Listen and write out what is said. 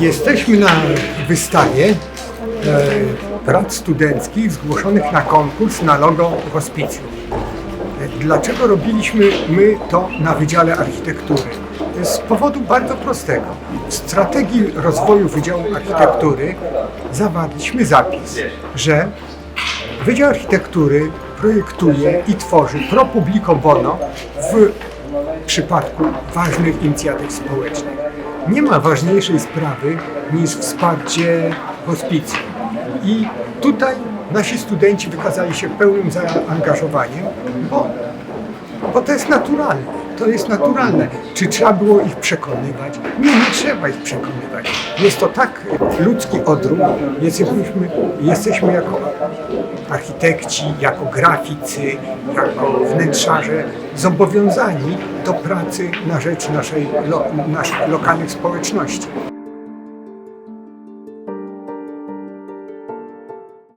Jesteśmy na wystawie e, prac studenckich zgłoszonych na konkurs na logo hospicjum. E, Dlaczego robiliśmy my to na Wydziale Architektury? Z powodu bardzo prostego. W strategii rozwoju Wydziału Architektury zawarliśmy zapis, że Wydział Architektury projektuje i tworzy pro publico bono w przypadku ważnych inicjatyw społecznych. Nie ma ważniejszej sprawy niż wsparcie hospicjum. I tutaj nasi studenci wykazali się pełnym zaangażowaniem, bo, bo to jest naturalne. To jest naturalne. Czy trzeba było ich przekonywać? Nie, nie trzeba ich przekonywać. Jest to tak ludzki odruch. Jesteśmy, jesteśmy jako architekci, jako graficy, jako wnętrzarze zobowiązani do pracy na rzecz naszej, lo, naszych lokalnych społeczności.